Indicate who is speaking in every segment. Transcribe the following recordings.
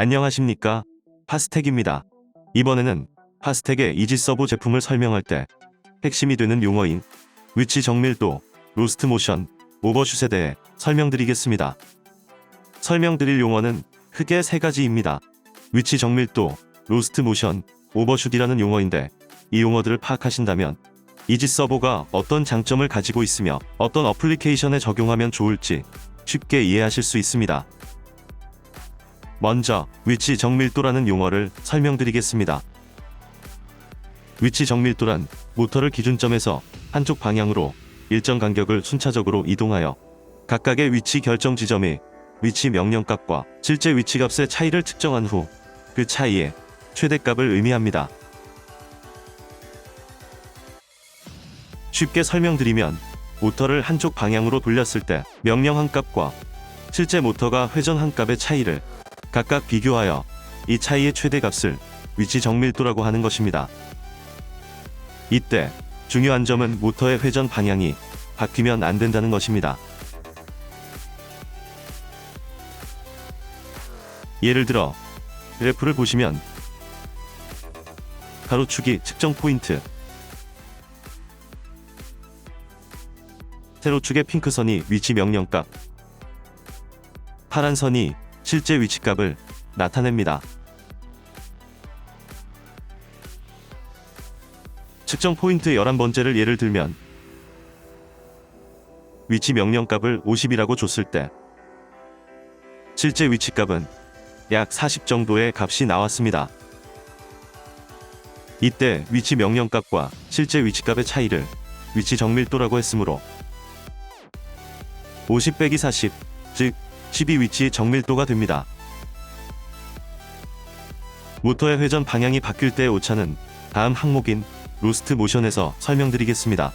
Speaker 1: 안녕하십니까? 파스텍입니다. 이번에는 파스텍의 이지 서브 제품을 설명할 때 핵심이 되는 용어인 위치 정밀도, 로스트 모션, 오버슛에 대해 설명드리겠습니다. 설명드릴 용어는 크게 세 가지입니다. 위치 정밀도, 로스트 모션, 오버슛이라는 용어인데 이 용어들을 파악하신다면 이지 서버가 어떤 장점을 가지고 있으며 어떤 어플리케이션에 적용하면 좋을지 쉽게 이해하실 수 있습니다. 먼저 위치 정밀도라는 용어를 설명드리겠습니다. 위치 정밀도란 모터를 기준점에서 한쪽 방향으로 일정 간격을 순차적으로 이동하여 각각의 위치 결정 지점의 위치 명령값과 실제 위치값의 차이를 측정한 후 그 차이의 최대값을 의미합니다. 쉽게 설명드리면 모터를 한쪽 방향으로 돌렸을 때 명령한 값과 실제 모터가 회전한 값의 차이를 각각 비교하여 이 차이의 최대값을 위치 정밀도라고 하는 것입니다. 이때 중요한 점은 모터의 회전 방향이 바뀌면 안 된다는 것입니다. 예를 들어 그래프를 보시면 가로축이 측정 포인트 세로축의 핑크선이 위치 명령값 파란 선이 실제 위치값을 나타냅니다. 측정 포인트 11번째를 예를 들면 위치 명령값을 50이라고 줬을 때 실제 위치값은 약 40 정도의 값이 나왔습니다. 이때 위치 명령값과 실제 위치값의 차이를 위치 정밀도라고 했으므로 50 빼기 40, 즉 12 위치 정밀도가 됩니다. 모터의 회전 방향이 바뀔 때의 오차는 다음 항목인 로스트 모션에서 설명드리겠습니다.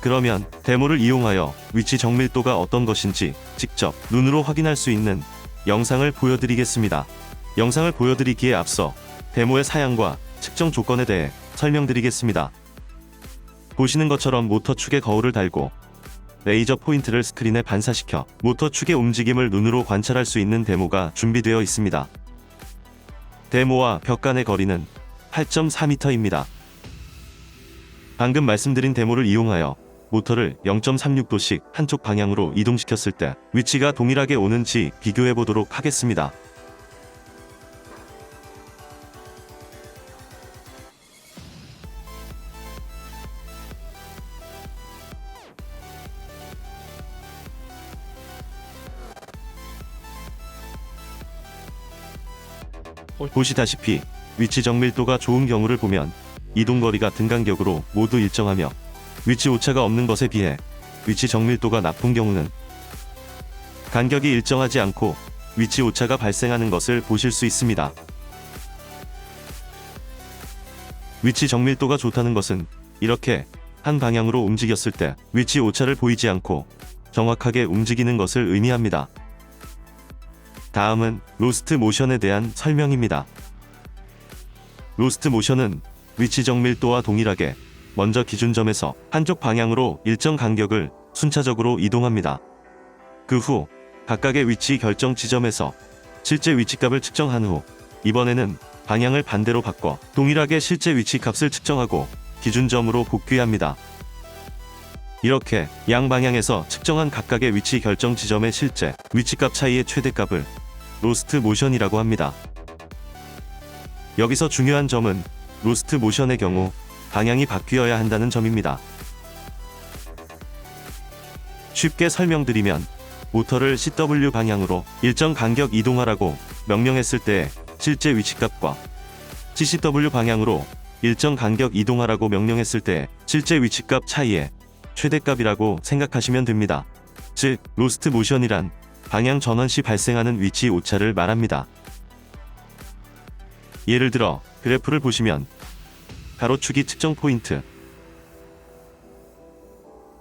Speaker 1: 그러면 데모를 이용하여 위치 정밀도가 어떤 것인지 직접 눈으로 확인할 수 있는 영상을 보여드리겠습니다. 영상을 보여드리기에 앞서 데모의 사양과 측정 조건에 대해 설명드리겠습니다. 보시는 것처럼 모터 축에 거울을 달고 레이저 포인트를 스크린에 반사시켜 모터 축의 움직임을 눈으로 관찰할 수 있는 데모가 준비되어 있습니다. 데모와 벽 간의 거리는 8.4m입니다. 방금 말씀드린 데모를 이용하여 모터를 0.36도씩 한쪽 방향으로 이동시켰을 때 위치가 동일하게 오는지 비교해 보도록 하겠습니다. 보시다시피 위치 정밀도가 좋은 경우를 보면 이동 거리가 등간격으로 모두 일정하며 위치 오차가 없는 것에 비해 위치 정밀도가 나쁜 경우는 간격이 일정하지 않고 위치 오차가 발생하는 것을 보실 수 있습니다. 위치 정밀도가 좋다는 것은 이렇게 한 방향으로 움직였을 때 위치 오차를 보이지 않고 정확하게 움직이는 것을 의미합니다. 다음은 로스트 모션에 대한 설명입니다. 로스트 모션은 위치 정밀도와 동일하게 먼저 기준점에서 한쪽 방향으로 일정 간격을 순차적으로 이동합니다. 그 후 각각의 위치 결정 지점에서 실제 위치값을 측정한 후 이번에는 방향을 반대로 바꿔 동일하게 실제 위치 값을 측정하고 기준점으로 복귀합니다. 이렇게 양방향에서 측정한 각각의 위치 결정 지점의 실제 위치값 차이의 최대값을 로스트 모션이라고 합니다. 여기서 중요한 점은 로스트 모션의 경우 방향이 바뀌어야 한다는 점입니다. 쉽게 설명드리면 모터를 CW 방향으로 일정 간격 이동하라고 명령했을 때 실제 위치값과 CCW 방향으로 일정 간격 이동하라고 명령했을 때 실제 위치값 차이의 최대값이라고 생각하시면 됩니다. 즉, 로스트 모션이란 방향 전환 시 발생하는 위치 오차를 말합니다. 예를 들어 그래프를 보시면 가로축이 측정 포인트,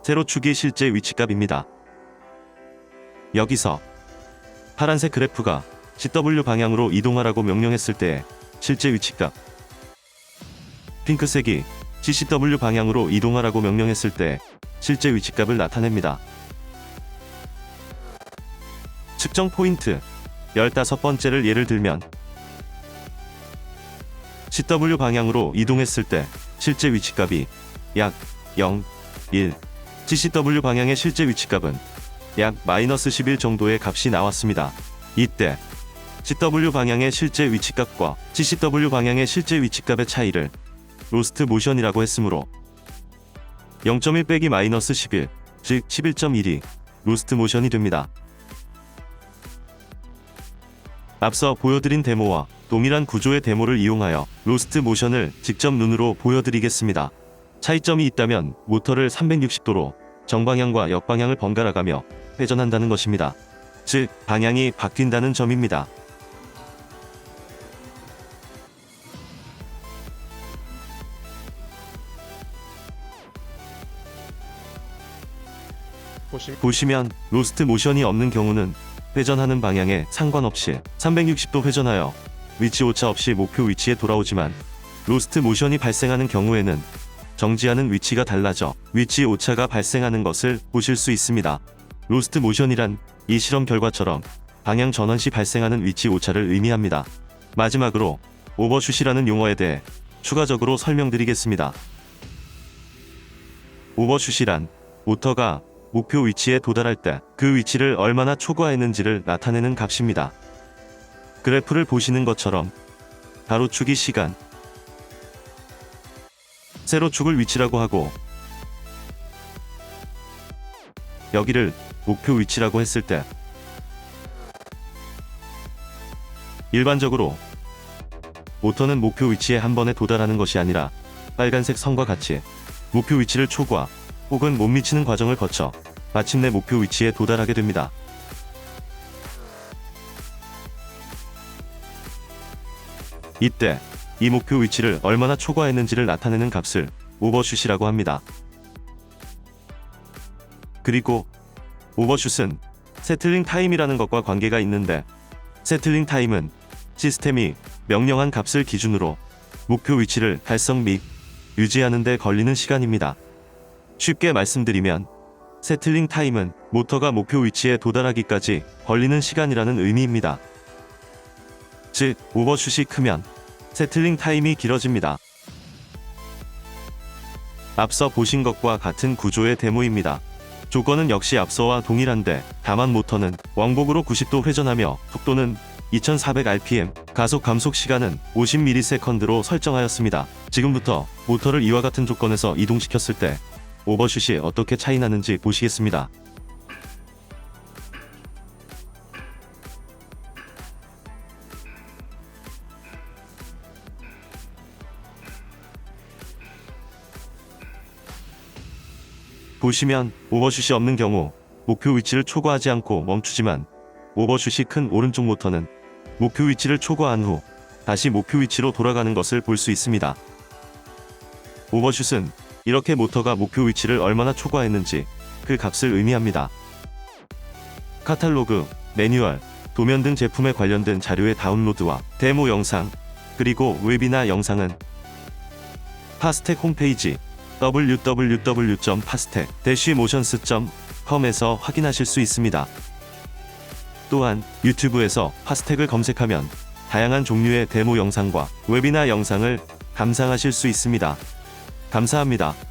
Speaker 1: 세로축이 실제 위치값입니다. 여기서 파란색 그래프가 CW 방향으로 이동하라고 명령했을 때 실제 위치값, 핑크색이 CCW 방향으로 이동하라고 명령했을 때 실제 위치값을 나타냅니다. 측정 포인트 15번째를 예를 들면 CW 방향으로 이동했을 때 실제 위치값이 약 0, 1, GCW 방향의 실제 위치값은 약 마이너스 11 정도의 값이 나왔습니다. 이때 CW 방향의 실제 위치값과 GCW 방향의 실제 위치값의 차이를 로스트 모션이라고 했으므로 0.1 빼기 마이너스 11, 즉 11.1이 로스트 모션이 됩니다. 앞서 보여드린 데모와 동일한 구조의 데모를 이용하여 로스트 모션을 직접 눈으로 보여드리겠습니다. 차이점이 있다면 모터를 360도로 정방향과 역방향을 번갈아 가며 회전한다는 것입니다. 즉, 방향이 바뀐다는 점입니다.
Speaker 2: 보시
Speaker 1: 보시면 로스트 모션이 없는 경우는 회전하는 방향에 상관없이 360도 회전하여 위치 오차 없이 목표 위치에 돌아오지만 로스트 모션이 발생하는 경우에는 정지하는 위치가 달라져 위치 오차가 발생하는 것을 보실 수 있습니다. 로스트 모션이란 이 실험 결과처럼 방향 전환 시 발생하는 위치 오차를 의미합니다. 마지막으로 오버슛이라는 용어에 대해 추가적으로 설명드리겠습니다. 오버슛이란 모터가 목표 위치에 도달할 때 그 위치를 얼마나 초과했는지를 나타내는 값입니다. 그래프를 보시는 것처럼 가로축이 시간, 세로축을 위치라고 하고 여기를 목표 위치라고 했을 때 일반적으로 모터는 목표 위치에 한 번에 도달하는 것이 아니라 빨간색 선과 같이 목표 위치를 초과 혹은 못 미치는 과정을 거쳐 마침내 목표 위치에 도달하게 됩니다. 이때 이 목표 위치를 얼마나 초과했는지를 나타내는 값을 오버슛이라고 합니다. 그리고 오버슛은 세틀링 타임이라는 것과 관계가 있는데 세틀링 타임은 시스템이 명령한 값을 기준으로 목표 위치를 달성 및 유지하는 데 걸리는 시간입니다. 쉽게 말씀드리면 세틀링 타임은 모터가 목표 위치에 도달하기까지 걸리는 시간이라는 의미입니다. 즉, 오버슛이 크면 세틀링 타임이 길어집니다. 앞서 보신 것과 같은 구조의 데모입니다. 조건은 역시 앞서와 동일한데 다만 모터는 왕복으로 90도 회전하며 속도는 2400rpm, 가속 감속 시간은 50ms로 설정하였습니다. 지금부터 모터를 이와 같은 조건에서 이동시켰을 때 오버슛이 어떻게 차이 나는지 보시겠습니다. 보시면 오버슛이 없는 경우 목표 위치를 초과하지 않고 멈추지만 오버슛이 큰 오른쪽 모터는 목표 위치를 초과한 후 다시 목표 위치로 돌아가는 것을 볼 수 있습니다. 오버슛은 이렇게 모터가 목표 위치를 얼마나 초과했는지 그 값을 의미합니다. 카탈로그, 매뉴얼, 도면 등 제품에 관련된 자료의 다운로드와 데모 영상, 그리고 웹이나 영상은 파스텍 홈페이지 www.pastec-motions.com에서 확인하실 수 있습니다. 또한 유튜브에서 파스텍을 검색하면 다양한 종류의 데모 영상과 웹이나 영상을 감상하실 수 있습니다. 감사합니다.